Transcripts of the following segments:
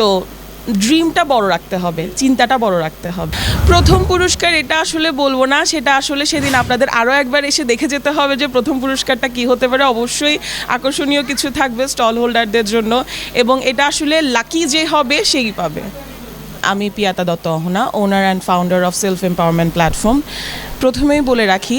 তো ড্রিমটা বড় রাখতে হবে, চিন্তাটা বড় রাখতে হবে। প্রথম পুরস্কার এটা আসলে বলব না, সেটা আসলে সেদিন আপনাদের আরও একবার এসে দেখে যেতে হবে যে প্রথম পুরস্কারটা কি হতে পারে। অবশ্যই আকর্ষণীয় কিছু থাকবে স্টল হোল্ডারদের জন্য এবং এটা আসলে লাকি যে হবে সেই পাবে। আমি Piyata Dutta Ahana owner and founder of self empowerment platform প্রথমেই বলে রাখি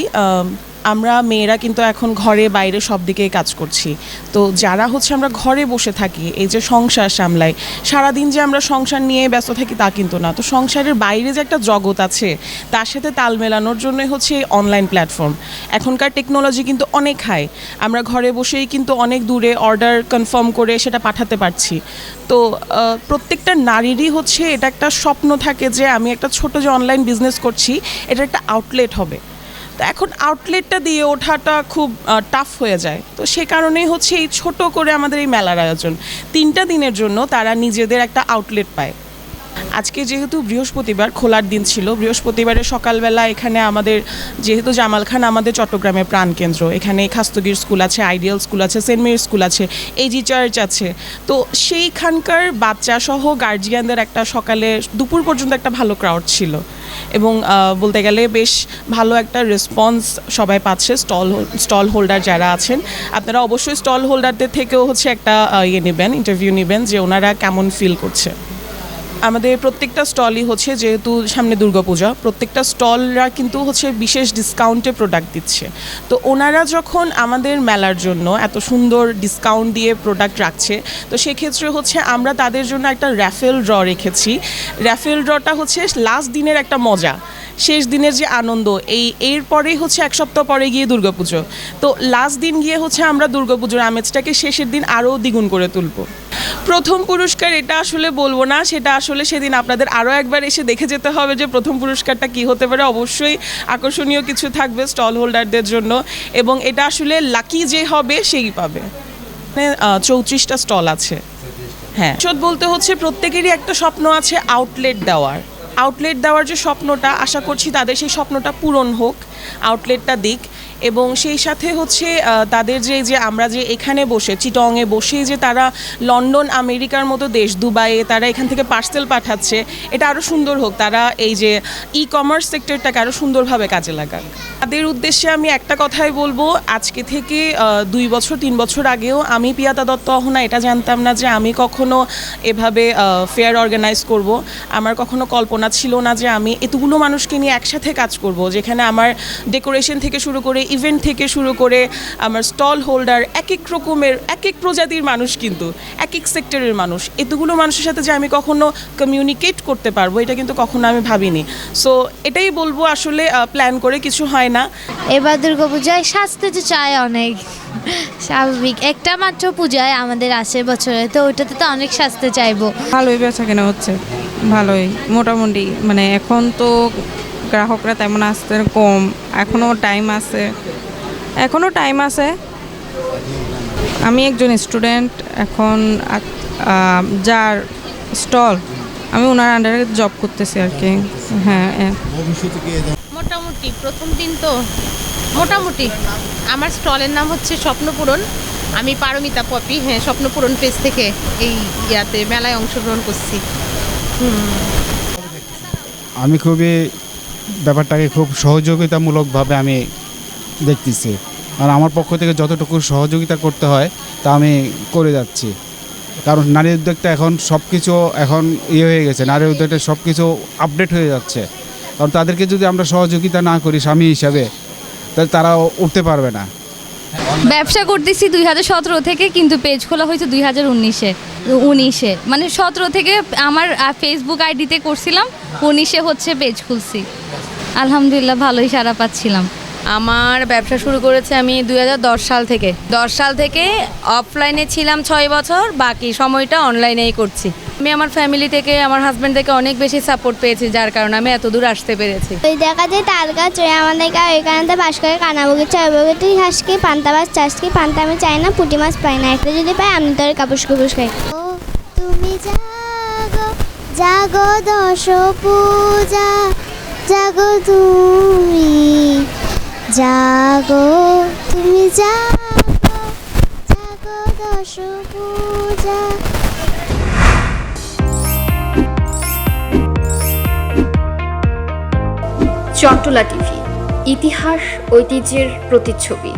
আমরা মেয়েরা কিন্তু এখন ঘরে, বাইরে সব দিকেই কাজ করছি। তো যারা হচ্ছে আমরা ঘরে বসে থাকি, এই যে সংসার সামলাই সারাদিন যে আমরা সংসার নিয়ে ব্যস্ত থাকি তা কিন্তু না। তো সংসারের বাইরে যে একটা জগৎ আছে, তার সাথে তাল মেলানোর জন্যই হচ্ছে এই অনলাইন প্ল্যাটফর্ম এখনকার টেকনোলজি কিন্তু অনেক হাই আমরা ঘরে বসেই কিন্তু অনেক দূরে অর্ডার কনফার্ম করে সেটা পাঠাতে পারছি। তো প্রত্যেকটা নারীরই হচ্ছে এটা একটা স্বপ্ন থাকে যে আমি একটা ছোট যে অনলাইন বিজনেস করছি এটা একটা আউটলেট হবে। তো এখন আউটলেটটা দিয়ে ওঠাটা খুব টাফ হয়ে যায়। তো সে কারণেই হচ্ছে এই ছোট করে আমাদের এই মেলার আয়োজন। তিনটা দিনের জন্য তারা নিজেদের একটা আউটলেট পায়। আজকে যেহেতু বৃহস্পতিবার, খোলার দিন ছিল, বৃহস্পতিবারের সকালবেলা এখানে আমাদের, যেহেতু জামাল খান আমাদের চট্টগ্রামের প্রাণকেন্দ্র, এখানে খাস্তগির স্কুল আছে, আইডিয়াল স্কুল আছে, সেন্ট মেরির স্কুল আছে, এজি চার্চ আছে। তো সেইখানকার বাচ্চা সহ গার্জিয়ানদের একটা সকালে দুপুর পর্যন্ত একটা ভালো ক্রাউড ছিল এবং বলতে গেলে বেশ ভালো একটা রেসপন্স সবাই পাচ্ছে স্টল স্টল হোল্ডার যারা আছেন। আপনারা অবশ্যই স্টল হোল্ডারদের থেকেও হচ্ছে একটা ইয়ে নেবেন ইন্টারভিউ নেবেন যে ওনারা কেমন ফিল করছে। আমাদের প্রত্যেকটা স্টলই হচ্ছে যেহেতু সামনে দুর্গাপূজা, প্রত্যেকটা স্টলরা কিন্তু হচ্ছে বিশেষ ডিসকাউন্টে প্রোডাক্ট দিচ্ছে। তো ওনারা যখন আমাদের মেলার জন্য এত সুন্দর ডিসকাউন্ট দিয়ে প্রোডাক্ট রাখছে, তো সেক্ষেত্রে হচ্ছে আমরা তাদের জন্য একটা র্যাফেল ড্র রেখেছি। র্যাফেল ড্রটা হচ্ছে লাস্ট দিনের একটা মজা, শেষ দিনের যে আনন্দ, এই এরপরেই হচ্ছে এক সপ্তাহ পরে গিয়ে দুর্গাপুজো। তো লাস্ট দিন গিয়ে হচ্ছে আমরা দুর্গাপুজোর আমেজটাকে শেষের দিন আরও দ্বিগুণ করে তুলবো। প্রথম পুরস্কার এটা আসলে বলব না, সেটা আসলে সেদিন আপনাদের আরও একবার এসে দেখে যেতে হবে যে প্রথম পুরস্কারটা কি হতে পারে। অবশ্যই আকর্ষণীয় কিছু থাকবে স্টল হোল্ডারদের জন্য এবং এটা আসলে লাকি যে হবে সেই পাবে। চৌত্রিশটা স্টল আছে। হ্যাঁ। সৎ বলতে হচ্ছে প্রত্যেকেরই একটা স্বপ্ন আছে আউটলেট দেওয়ার। আউটলেট দেওয়ার যে স্বপ্নটা, আশা করছি তাদের সেই স্বপ্নটা পূরণ হোক। আউটলেটটা দিক। এবং সেই সাথে হচ্ছে তাদের যে যে আমরা যে এখানে বসে, চিটংয়ে বসেই যে তারা লন্ডন, আমেরিকার মতো দেশ, দুবাইয়ে তারা এখান থেকে পার্সেল পাঠাচ্ছে, এটা আরও সুন্দর হোক। তারা এই যে ই কমার্স সেক্টরটাকে আরও সুন্দরভাবে কাজে লাগাক। তাদের উদ্দেশ্যে আমি একটা কথাই বলব, আজকে থেকে দুই বছর, তিন বছর আগেও আমি পিয়াতা দত্ত অহনা, এটা জানতাম না যে আমি কখনো এভাবে ফেয়ার অর্গানাইজ করব। আমার কখনো কল্পনা ছিল না যে আমি এতগুলো মানুষকে নিয়ে একসাথে কাজ করব, যেখানে আমার ডেকোরেশন থেকে শুরু করে ইভেন্ট থেকে শুরু করে আমার স্টল হোল্ডার এক এক রকমের এক এক প্রজাতির মানুষ কিন্তু এক এক সেক্টরের মানুষ। এতগুলো মানুষের সাথে যে আমি কখনো কমিউনিকেট করতে পারব এটা কিন্তু কখনো আমি ভাবিনি। সো এটাই বলব আসলে প্ল্যান করে কিছু হয় না। এবার দুর্গাপূজায় সাজতে তো চায় অনেক স্বাভাবিক। একটা মাত্র পূজায় আমাদের আসে বছরে তো ওইটাতে তো অনেক সাজতে চাইব। ভালোই বেচা কেনা হচ্ছে ভালোই। মোটামুটি মানে এখন তো গ্রাহকরা তেমন আসতে কম। এখনও টাইম আছে। এখনও টাইম আছে। আমি একজন স্টুডেন্ট এখন যার স্টল আমি ওনার আন্ডারে জব করতেছি আর কি। হ্যাঁ হ্যাঁ মোটামুটি প্রথম দিন তো মোটামুটি। আমার স্টলের নাম হচ্ছে স্বপ্নপূরণ। আমি পারমিতা পপি হ্যাঁ স্বপ্নপূরণ পেজ থেকে এই ইয়াতে মেলায় অংশগ্রহণ করছি। আমি খুবই ব্যাপারটাকে খুব সহযোগিতামূলকভাবে আমি দেখতেছি। আর আমার পক্ষ থেকে যতটুকু সহযোগিতা করতে হয়, তা আমি করে যাচ্ছি। কারণ নারী উদ্যোগটা এখন সব কিছু এখন ইয়ে হয়ে গেছে, নারী উদ্যোগটা সব কিছু আপডেট হয়ে যাচ্ছে। কারণ তাদেরকে যদি আমরা সহযোগিতা না করি, স্বামী হিসাবে, তাহলে তারা উঠতে পারবে না। ব্যবসা করতেছি দুই হাজার সতেরো থেকে, কিন্তু পেজ খোলা হয়েছে দুই হাজার উনিশে উনিশে। মানে সতেরো থেকে আমার ফেসবুক আইডিতে করছিলাম, উনিশে হচ্ছে পেজ খুলছি। আলহামদুলিল্লাহ, ভালোই সারা পাচ্ছিলাম। আমার ব্যবসা শুরু করেছে আমি দু হাজার দশ সাল থেকে। দশ সাল থেকে অফলাইনে ছিলাম ছয় বছর বাকি সময়টা অনলাইনেই করছি। আমি আমার ফ্যামিলি থেকে আমার হাজব্যান্ড থেকে অনেক বেশি সাপোর্ট পেয়েছি যার কারণে আমি এত দূর আসতে পেরেছি। ওই দেখা যায় তাল গাছ ওই আমাদের ওইখানে বাস করে কানা বগিচা ওই বগিতে হাসকি পান্তা মাছ চাষকি পান্তা আমি চাই না পুঁটি মাছ পাই না। একটা যদি পাই আমি তোর কাপুস কুপুস খাই ও তুমি জাগো জাগো দশ পূজা জাগো তুমি। জাগো তুমি জাগো জাগো দশ পূজা চট্টলা টিভি ইতিহাস ঐতিহ্যের প্রতিচ্ছবি।